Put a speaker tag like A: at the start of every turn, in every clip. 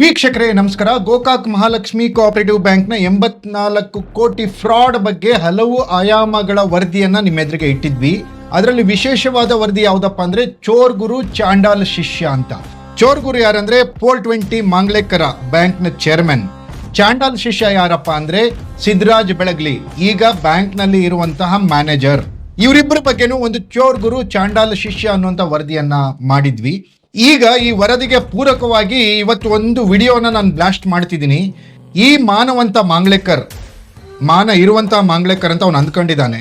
A: ವೀಕ್ಷಕರೇ, ನಮಸ್ಕಾರ. ಗೋಕಾಕ್ ಮಹಾಲಕ್ಷ್ಮಿ ಕೋಆಪರೇಟಿವ್ ಬ್ಯಾಂಕ್ನ ಎಂಬತ್ನಾಲ್ಕು ಕೋಟಿ ಫ್ರಾಡ್ ಬಗ್ಗೆ ಹಲವು ಆಯಾಮಗಳ ವರದಿಯನ್ನ ನಿಮ್ಮ ಎದುರಿಗೆ ಇಟ್ಟಿದ್ವಿ. ಅದರಲ್ಲಿ ವಿಶೇಷವಾದ ವರದಿ ಯಾವುದಪ್ಪ ಅಂದ್ರೆ ಚೋರ್ ಗುರು ಚಾಂಡಾಲ್ ಶಿಷ್ಯ ಅಂತ. ಚೋರ್ ಗುರು ಯಾರಂದ್ರೆ ಫೋರ್ ಟ್ವೆಂಟಿ ಮಾಂಗ್ಲೇಕರ ಬ್ಯಾಂಕ್ನ ಚೇರ್ಮನ್ ಚಾಂಡಾಲ್ ಶಿಷ್ಯ ಯಾರಪ್ಪ ಅಂದ್ರೆ ಸಿದ್ದರಾಜ್ ಬೆಳಗ್ಲಿ, ಈಗ ಬ್ಯಾಂಕ್ನಲ್ಲಿ ಇರುವಂತಹ ಮ್ಯಾನೇಜರ್ ಇವರಿಬ್ಬರ ಬಗ್ಗೆನೂ ಒಂದು ಚೋರ್ ಗುರು ಚಾಂಡಾಲ್ ಶಿಷ್ಯ ಅನ್ನುವಂಥ ವರದಿಯನ್ನ ಮಾಡಿದ್ವಿ. ಈಗ ಈ ವರದಿಗೆ ಪೂರಕವಾಗಿ ಇವತ್ತು ಒಂದು ವಿಡಿಯೋನ ನಾನು ಬ್ಲಾಸ್ಟ್ ಮಾಡ್ತಿದ್ದೀನಿ. ಈ ಮಾನವಂತ ಮಾಂಗ್ಲೇಕರ್, ಮಾನ ಇರುವಂತ ಮಾಂಗ್ಲೇಕರ್ ಅಂತ ಅವನು ಅಂದ್ಕೊಂಡಿದ್ದಾನೆ.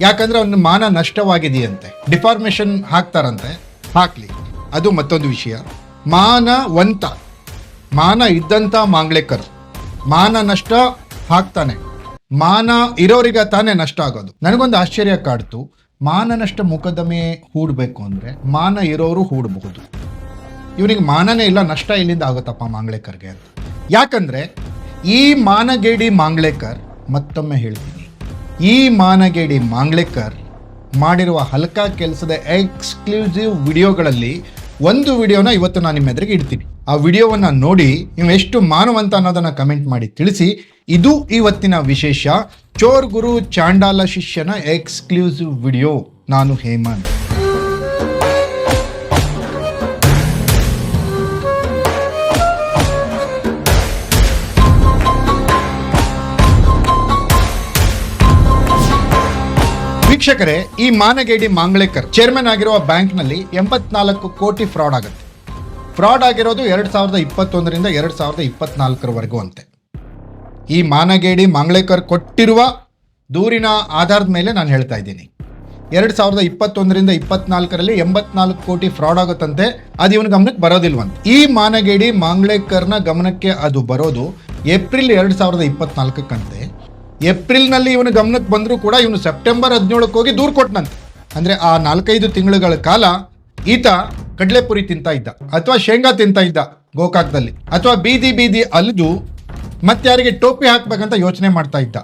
A: ಯಾಕಂದ್ರೆ ಅವನ ಮಾನ ನಷ್ಟವಾಗಿದೆಯಂತೆ. ಡಿಫಾರ್ಮೇಶನ್ ಹಾಕ್ತಾರಂತೆ. ಹಾಕ್ಲಿ. ಅದು ಮತ್ತೊಂದು ವಿಷಯ. ಮಾನವಂತ, ಮಾನ ಇದ್ದಂಥ ಮಾಂಗ್ಲೇಕರ್, ಮಾನ ನಷ್ಟ ಹಾಕ್ತಾನೆ. ಮಾನ ಇರೋರಿಗೆ ತಾನೇ ನಷ್ಟ ಆಗೋದು. ನನಗೊಂದು ಆಶ್ಚರ್ಯ ಕಾಡ್ತು. ಮಾನ ನಷ್ಟ ಮೊಕದ್ದಮೆ ಹೂಡಬೇಕು ಅಂದ್ರೆ ಮಾನ ಇರೋರು ಹೂಡಬಹುದು. ಇವನಿಗೆ ಮಾನನೇ ಇಲ್ಲ, ನಷ್ಟ ಎಲ್ಲಿಂದ ಆಗುತ್ತಪ್ಪ ಮಾಂಗ್ಲೇಕರ್ಗೆ ಅಂತ. ಯಾಕಂದ್ರೆ ಈ ಮಾನಗೇಡಿ ಮಾಂಗ್ಲೇಕರ್ ಮತ್ತೊಮ್ಮೆ ಹೇಳ್ತೀನಿ. ಈ ಮಾನಗೇಡಿ ಮಾಂಗ್ಲೇಕರ್ ಮಾಡಿರುವ ಹಲ್ಕ ಕೆಲಸದ ಎಕ್ಸ್ಕ್ಲೂಸಿವ್ ವಿಡಿಯೋಗಳಲ್ಲಿ ಒಂದು ವಿಡಿಯೋನ ಇವತ್ತು ನಾನು ನಿಮ್ಮ ಎದುರಿಗೆ ಇಡ್ತೀನಿ. ಆ ವಿಡಿಯೋವನ್ನು ನೋಡಿ ನೀವು ಎಷ್ಟು ಮಾನವಂತ ಅನ್ನೋದನ್ನು ಕಮೆಂಟ್ ಮಾಡಿ ತಿಳಿಸಿ. ಇದು ಇವತ್ತಿನ ವಿಶೇಷ ಚೋರ್ ಗುರು ಚಾಂಡಾಲ ಶಿಷ್ಯನ ಎಕ್ಸ್ಕ್ಲೂಸಿವ್ ವಿಡಿಯೋ. ನಾನು ಹೇಮಂತ್. ವೀಕ್ಷಕರೇ, ಈ ಮಾನಗೇಡಿ ಮಾಂಗ್ಲೇಕರ್ ಚೇರ್ಮನ್ ಆಗಿರುವ ಬ್ಯಾಂಕ್ನಲ್ಲಿ ಎಂಬತ್ನಾಲ್ಕು ಕೋಟಿ ಫ್ರಾಡ್ ಆಗುತ್ತೆ. ಫ್ರಾಡ್ ಆಗಿರೋದು ಎರಡು ಸಾವಿರದ ಇಪ್ಪತ್ತೊಂದರಿಂದ ಎರಡು ಸಾವಿರದ ಇಪ್ಪತ್ನಾಲ್ಕರವರೆಗೂ ಅಂತೆ ಈ ಮಾನಗೇಡಿ ಮಾಂಗ್ಲೇಕರ್ ಕೊಟ್ಟಿರುವ ದೂರಿನ ಆಧಾರದ ಮೇಲೆ ನಾನು ಹೇಳ್ತಾ ಇದ್ದೀನಿ. ಎರಡು ಸಾವಿರದ ಇಪ್ಪತ್ತೊಂದರಿಂದ ಇಪ್ಪತ್ನಾಲ್ಕರಲ್ಲಿ ಎಂಬತ್ನಾಲ್ಕು ಕೋಟಿ ಫ್ರಾಡ್ ಆಗುತ್ತಂತೆ, ಅದು ಇವನ ಗಮನಕ್ಕೆ ಬರೋದಿಲ್ವಂತೆ. ಈ ಮಾನಗೇಡಿ ಮಾಂಗ್ಲೇಕರ್ನ ಗಮನಕ್ಕೆ ಅದು ಬರೋದು ಏಪ್ರಿಲ್ ಎರಡು ಸಾವಿರದ ಇಪ್ಪತ್ನಾಲ್ಕಕ್ಕಂತೆ. ಏಪ್ರಿಲ್ನಲ್ಲಿ ಇವನು ಗಮನಕ್ಕೆ ಬಂದರೂ ಕೂಡ ಇವನು ಸೆಪ್ಟೆಂಬರ್ ಹದಿನೇಳಕ್ಕೆ ಹೋಗಿ ದೂರು ಕೊಟ್ಟನಂತೆ ಅಂದರೆ ಆ ನಾಲ್ಕೈದು ತಿಂಗಳುಗಳ ಕಾಲ ಈತ ಕಡಲೆಪುರಿ ತಿಂತ ಇದ್ದ, ಅಥವಾ ಶೇಂಗಾ ತಿಂತ ಇದ್ದ ಗೋಕಾಕ್ದಲ್ಲಿ, ಅಥವಾ ಬೀದಿ ಬೀದಿ ಅಲ್ದು ಮತ್ತಾರಿಗೆ ಟೋಪಿ ಹಾಕ್ಬೇಕಂತ ಯೋಚನೆ ಮಾಡ್ತಾ ಇದ್ದ.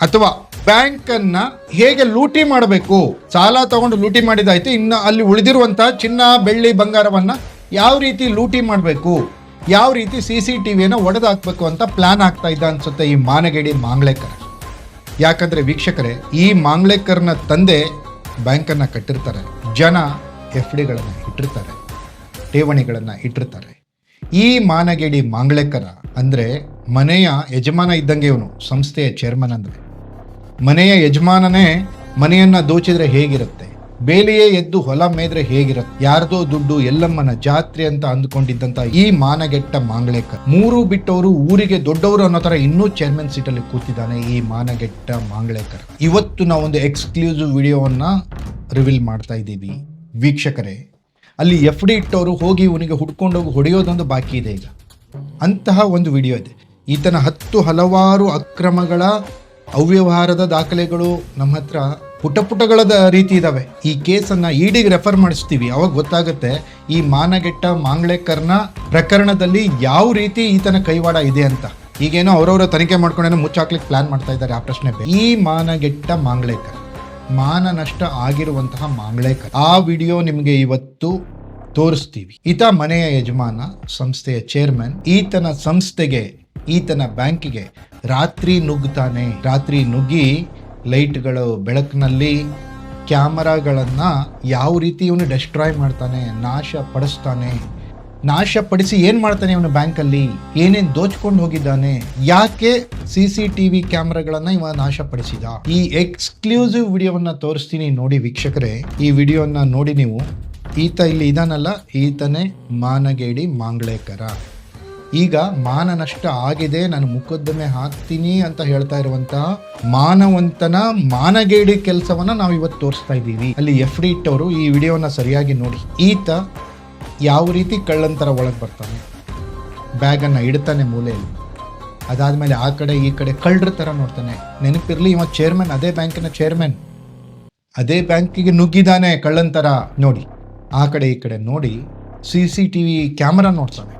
A: ಅಥವಾ ಬ್ಯಾಂಕ್ ಅನ್ನ ಹೇಗೆ ಲೂಟಿ ಮಾಡಬೇಕು? ಸಾಲ ತಗೊಂಡು ಲೂಟಿ ಮಾಡಿದಾಯ್ತು, ಇನ್ನು ಅಲ್ಲಿ ಉಳಿದಿರುವಂತಹ ಚಿನ್ನ, ಬೆಳ್ಳಿ, ಬಂಗಾರವನ್ನ ಯಾವ ರೀತಿ ಲೂಟಿ ಮಾಡಬೇಕು? ಯಾವ ರೀತಿ ಸಿ ಸಿ ಟಿವಿಯನ್ನು ಒಡೆದು ಹಾಕ್ಬೇಕು ಅಂತ ಪ್ಲಾನ್ ಆಗ್ತಾ ಇದ್ದ ಅನ್ಸುತ್ತೆ ಈ ಮಾನಗೇಡಿ ಮಾಂಗ್ಲೇಕರ್. ಯಾಕಂದ್ರೆ ವೀಕ್ಷಕರೇ, ಈ ಮಾಂಗ್ಲೇಕರ್ನ ತಂದೆ ಬ್ಯಾಂಕನ್ನು ಕಟ್ಟಿರ್ತಾರೆ. ಜನ ಎಫ್ ಡಿಗಳನ್ನು ಇಟ್ಟಿರ್ತಾರೆ. ಠೇವಣಿಗಳನ್ನು ಇಟ್ಟಿರ್ತಾರೆ. ಈ ಮಾನಗೇಡಿ ಮಾಂಗ್ಲೇಕರ ಅಂದರೆ ಮನೆಯ ಯಜಮಾನ ಇದ್ದಂಗೆ ಇವನು, ಸಂಸ್ಥೆಯ ಚೇರ್ಮನ್ ಅಂದರೆ. ಮನೆಯ ಯಜಮಾನನೇ ಮನೆಯನ್ನ ದೋಚಿದರೆ ಹೇಗಿರುತ್ತೆ? ಬೇಲಿಯೇ ಎದ್ದು ಹೊಲ ಮೇದ್ರೆ ಹೇಗಿರುತ್ತೆ ಯಾರ್ದೋ ದುಡ್ಡು ಎಲ್ಲಮ್ಮನ ಜಾತ್ರೆ ಅಂತ ಅಂದ್ಕೊಂಡಿದ್ದಂತ ಈ ಮಾನಗೆಟ್ಟ ಮಾಂಗ್ಳೇಕರ್ ಮೂರು ಬಿಟ್ಟವರು ಊರಿಗೆ ದೊಡ್ಡವರು ಅನ್ನೋ ತರ ಇನ್ನೂ ಚೇರ್ಮನ್ ಸೀಟಲ್ಲಿ ಕೂತಿದ್ದಾನೆ ಈ ಮಾನಗೆಟ್ಟ ಮಾಂಗ್ಳೇಕರ್ ಇವತ್ತು ನಾವು ಒಂದು ಎಕ್ಸ್ಕ್ಲೂಸಿವ್ ವಿಡಿಯೋವನ್ನ ರಿವೀಲ್ ಮಾಡ್ತಾ ಇದ್ದೀವಿ. ವೀಕ್ಷಕರೇ, ಅಲ್ಲಿ ಎಫ್ ಡಿ ಇಟ್ಟವರು ಹೋಗಿ ಇವನಿಗೆ ಹುಡ್ಕೊಂಡೋಗಿ ಹೊಡೆಯೋದೊಂದು ಬಾಕಿ ಇದೆ ಈಗ. ಅಂತಹ ಒಂದು ವಿಡಿಯೋ ಇದೆ. ಈತನ ಹತ್ತು ಹಲವಾರು ಅಕ್ರಮಗಳ ಅವ್ಯವಹಾರದ ದಾಖಲೆಗಳು ನಮ್ಮ ಹತ್ರ ಪುಟ ಪುಟಗಳದ ರೀತಿ ಇದಾವೆ. ಈ ಕೇಸನ್ನ ಇಡಿಗೆ ರೆಫರ್ ಮಾಡಿಸ್ತೀವಿ. ಅವಾಗ ಗೊತ್ತಾಗುತ್ತೆ ಈ ಮಾನಗೆಟ್ಟ ಮಾಂಗ್ಳೇಕರ್ನ ಪ್ರಕರಣದಲ್ಲಿ ಯಾವ ರೀತಿ ಈತನ ಕೈವಾಡ ಇದೆ ಅಂತ. ಈಗೇನೋ ಅವರವರ ತನಿಖೆ ಮಾಡ್ಕೊಂಡೇನೋ ಮುಚ್ಚಾಕ್ಲಿಕ್ಕೆ ಪ್ಲಾನ್ ಮಾಡ್ತಾ ಇದ್ದಾರೆ ಆ ಪ್ರಶ್ನೆ. ಈ ಮಾನಗೆಟ್ಟ ಮಾಂಗ್ಳೇಕರ್ ಮಾನ ನಷ್ಟ ಆಗಿರುವಂತಹ ಮಾಂಗ್ಳೇಕರ್ ಆ ವಿಡಿಯೋ ನಿಮಗೆ ಇವತ್ತು ತೋರಿಸ್ತೀವಿ. ಈತ ಮನೆಯ ಯಜಮಾನ, ಸಂಸ್ಥೆಯ ಚೇರ್ಮನ್ ಈತನ ಸಂಸ್ಥೆಗೆ, ಈತನ ಬ್ಯಾಂಕಿಗೆ ರಾತ್ರಿ ನುಗ್ಗುತ್ತಾನೆ ರಾತ್ರಿ ನುಗ್ಗಿ ಲೈಟ್ಗಳು ಬೆಳಕಿನಲ್ಲಿ ಕ್ಯಾಮರಾಗಳನ್ನು ಯಾವ ರೀತಿ ಇವನು ಡೆಸ್ಟ್ರಾಯ್ ಮಾಡ್ತಾನೆ ನಾಶ ಪಡಿಸ್ತಾನೆ ನಾಶಪಡಿಸಿ ಏನು ಮಾಡ್ತಾನೆ ಇವನು ಬ್ಯಾಂಕಲ್ಲಿ, ಏನೇನು ದೋಚ್ಕೊಂಡು ಹೋಗಿದ್ದಾನೆ, ಯಾಕೆ ಸಿ ಸಿ ಟಿ ವಿ ಕ್ಯಾಮ್ರಾಗಳನ್ನ ಇವ ನಾಶಪಡಿಸಿದ? ಈ ಎಕ್ಸ್ಕ್ಲೂಸಿವ್ ವಿಡಿಯೋವನ್ನ ತೋರಿಸ್ತೀನಿ ನೋಡಿ ವೀಕ್ಷಕರೇ. ಈ ವಿಡಿಯೋನ ನೋಡಿ ನೀವು. ಈತ ಇಲ್ಲಿ ಇದಾನಲ್ಲ, ಈತನೇ ಮಾನಗೇಡಿ ಮಾಂಗ್ಲೇಕರ. ಈಗ ಮಾನ ನಷ್ಟ ಆಗಿದೆ, ನಾನು ಮುಖದ್ದಮೆ ಹಾಕ್ತೀನಿ ಅಂತ ಹೇಳ್ತಾ ಇರುವಂತಹ ಮಾನವಂತನ ಮಾನಗೇಡಿ ಕೆಲಸವನ್ನ ನಾವು ಇವತ್ತು ತೋರಿಸ್ತಾ ಇದ್ದೀವಿ. ಅಲ್ಲಿ ಎಫ್ ಡಿ ಇಟ್ಟವರು ಈ ವಿಡಿಯೋನ ಸರಿಯಾಗಿ ನೋಡಿ. ಈತ ಯಾವ ರೀತಿ ಕಳ್ಳಂತರ ಒಳಗೆ ಬರ್ತಾನೆ? ಬ್ಯಾಗನ್ನು ಇಡ್ತಾನೆ ಮೂಲೆಯಲ್ಲಿ. ಅದಾದಮೇಲೆ ಆ ಕಡೆ ಈ ಕಡೆ ಕಳ್ಳರ ಥರ ನೋಡ್ತಾನೆ. ನೆನಪಿರಲಿ, ಇವ ಚೇರ್ಮನ್ ಅದೇ ಬ್ಯಾಂಕಿನ ಚೇರ್ಮನ್ ಅದೇ ಬ್ಯಾಂಕಿಗೆ ನುಗ್ಗಿದಾನೆ ಕಳ್ಳಂತರ. ನೋಡಿ, ಆ ಕಡೆ ಈ ಕಡೆ ನೋಡಿ C C T V camera ನೋಡ್ತಾನೆ.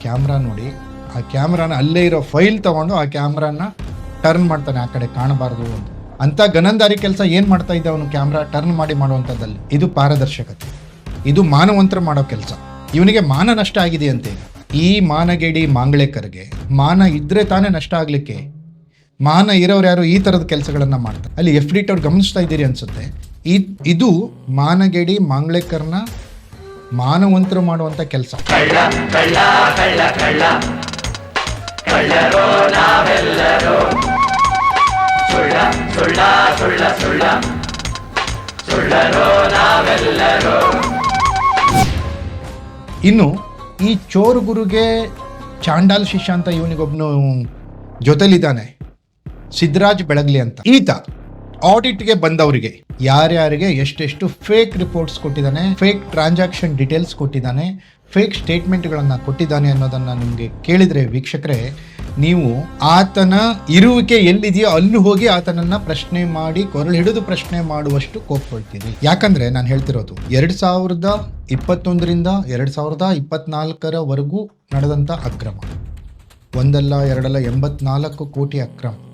A: ಕ್ಯಾಮ್ರಾ ನೋಡಿ. ಆ ಕ್ಯಾಮ್ರಾನ ಅಲ್ಲೇ ಇರೋ ಫೈಲ್ ತಗೊಂಡು ಆ ಕ್ಯಾಮ್ರಾನ ಟರ್ನ್ ಮಾಡ್ತಾನೆ ಆ ಕಡೆ ಕಾಣಬಾರ್ದು ಅಂತ. ಅಂತ ಗನಂದಾರಿ ಕೆಲಸ ಏನು ಮಾಡ್ತಾ ಇದ್ದ ಅವನು ಕ್ಯಾಮ್ರಾ ಟರ್ನ್ ಮಾಡಿ ಮಾಡುವಂಥದ್ದಲ್ಲಿ? ಇದು ಪಾರದರ್ಶಕತೆ. ಇದು ಮಾನವಂತರ ಮಾಡೋ ಕೆಲಸ. ಇವನಿಗೆ ಮಾನ ನಷ್ಟ ಆಗಿದೆ ಅಂತ. ಈ ಮಾನಗೇಡಿ ಮಾಂಗ್ಳೇಕರ್ಗೆ ಮಾನ ಇದ್ರೆ ತಾನೇ ನಷ್ಟ ಆಗ್ಲಿಕ್ಕೆ. ಮಾನ ಇರೋರು ಯಾರು ಈ ಥರದ ಕೆಲಸಗಳನ್ನ ಮಾಡ್ತಾರೆ? ಅಲ್ಲಿ ಎಫ್ ಡಿ ಅವ್ರು ಗಮನಿಸ್ತಾ ಇದ್ದೀರಿ ಅನ್ಸುತ್ತೆ. ಇದು ಮಾನಗೇಡಿ ಮಾಂಗ್ಳೇಕರ್ನ ಮಾನವಂತರು ಮಾಡುವಂಥ ಕೆಲಸ. ಇನ್ನು ಈ ಚೋರ್ ಗುರುಗೆ ಚಾಂಡಾಲ್ ಶಿಷ್ಯ ಅಂತ ಇವನಿಗೊಬ್ನು ಜೊತೆಲಿದ್ದಾನೆ. ಸಿದ್ದರಾಜ್ ಬೆಳಗ್ಲಿ ಅಂತ. ಈತ ಆಡಿಟ್ಗೆ ಬಂದವರಿಗೆ. ಯಾರ್ಯಾರಿಗೆ ಎಷ್ಟೆಷ್ಟು ಫೇಕ್ ರಿಪೋರ್ಟ್ಸ್ ಕೊಟ್ಟಿದ್ದಾನೆ ಫೇಕ್ ಟ್ರಾನ್ಸಾಕ್ಷನ್ ಡೀಟೇಲ್ಸ್ ಕೊಟ್ಟಿದ್ದಾನೆ ಫೇಕ್ ಸ್ಟೇಟ್ಮೆಂಟ್ಗಳನ್ನು ಕೊಟ್ಟಿದ್ದಾನೆ ಅನ್ನೋದನ್ನು ನಿಮಗೆ ಕೇಳಿದರೆ ವೀಕ್ಷಕರೇ, ನೀವು ಆತನ ಇರುವಿಕೆ ಎಲ್ಲಿದೆಯೋ ಅಲ್ಲಿ ಹೋಗಿ ಆತನನ್ನ ಪ್ರಶ್ನೆ ಮಾಡಿ, ಕೊರಳು ಹಿಡಿದು ಪ್ರಶ್ನೆ ಮಾಡುವಷ್ಟು ಕೋಪ್ಕೊಳ್ತೀರಿ. ಯಾಕಂದ್ರೆ ನಾನು ಹೇಳ್ತಿರೋದು, ಎರಡು ಸಾವಿರದ ಇಪ್ಪತ್ತೊಂದರಿಂದ ಎರಡು ಸಾವಿರದ ಇಪ್ಪತ್ನಾಲ್ಕರವರೆಗೂ ನಡೆದಂಥ ಅಕ್ರಮ. ಒಂದಲ್ಲ, ಎರಡಲ್ಲ, ಎಂಬತ್ನಾಲ್ಕು ಕೋಟಿ ಅಕ್ರಮ.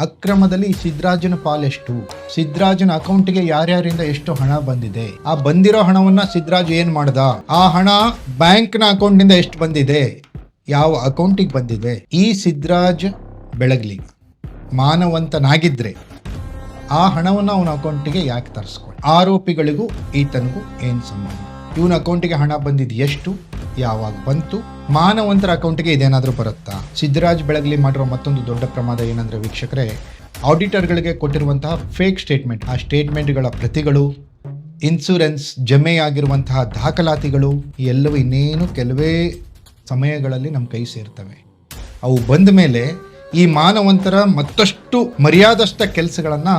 A: ಅಕ್ರಮದಲ್ಲಿ ಸಿದ್ದರಾಜನ ಪಾಲೆಷ್ಟು. ಸಿದ್ದರಾಜನ ಅಕೌಂಟ್ಗೆ ಯಾರ್ಯಾರಿಂದ ಎಷ್ಟು ಹಣ ಬಂದಿದೆ. ಆ ಬಂದಿರೋ ಹಣವನ್ನ ಸಿದ್ದರಾಜ್ ಏನ್ ಮಾಡ್ದ? ಆ ಹಣ ಬ್ಯಾಂಕ್ನ ಅಕೌಂಟ್ನಿಂದ ಎಷ್ಟು ಬಂದಿದೆ? ಯಾವ ಅಕೌಂಟಿಗೆ ಬಂದಿದೆ? ಈ ಸಿದ್ದರಾಜ್ ಬೆಳಗ್ಲಿ. ಮಾನವಂತನಾಗಿದ್ರೆ ಆ ಹಣವನ್ನು ಅವನ ಅಕೌಂಟಿಗೆ ಯಾಕೆ ತರಿಸ್ಕೊಂಡು ಆರೋಪಿಗಳಿಗೂ ಈತನಿಗೂ ಏನು ಸಂಬಂಧ? ಇವನ ಅಕೌಂಟಿಗೆ ಹಣ ಬಂದಿದ್ದು ಎಷ್ಟು? ಯಾವಾಗ ಬಂತು? ಮಾನವಂತರ ಅಕೌಂಟ್ಗೆ ಇದೇನಾದರೂ ಬರುತ್ತಾ? ಸಿದ್ದರಾಜ್ ಬೆಳಗ್ಲಿ ಮಾಡಿರೋ ಮತ್ತೊಂದು ದೊಡ್ಡ ಪ್ರಮಾದ ಏನಂದ್ರೆ ವೀಕ್ಷಕರೇ ಆಡಿಟರ್ಗಳಿಗೆ ಕೊಟ್ಟಿರುವಂತಹ ಫೇಕ್ ಸ್ಟೇಟ್ಮೆಂಟ್ ಆ ಸ್ಟೇಟ್ಮೆಂಟ್ಗಳ ಪ್ರತಿಗಳು ಇನ್ಸೂರೆನ್ಸ್ ಜಮೆಯಾಗಿರುವಂತಹ ದಾಖಲಾತಿಗಳು ಎಲ್ಲವೂ ಇನ್ನೇನು ಕೆಲವೇ ಸಮಯಗಳಲ್ಲಿ ನಮ್ಮ ಕೈ ಸೇರ್ತವೆ. ಅವು ಬಂದ ಮೇಲೆ ಈ ಮಾನವಂತರ ಮತ್ತಷ್ಟು ಮರ್ಯಾದಷ್ಟ ಕೆಲಸಗಳನ್ನು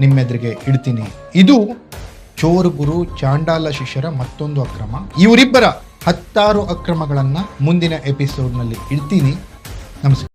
A: ನಿಮ್ಮೆದುರಿಗೆ ಇಡ್ತೀನಿ. ಇದು ಚೋರು ಗುರು ಚಾಂಡಾಲ ಶಿಷ್ಯರ ಮತ್ತೊಂದು ಅಕ್ರಮ. ಇವರಿಬ್ಬರ ಹತ್ತಾರು ಅಕ್ರಮಗಳನ್ನು ಮುಂದಿನ ಎಪಿಸೋಡ್ನಲ್ಲಿ ಇಡ್ತೀನಿ. ನಮಸ್ಕಾರ.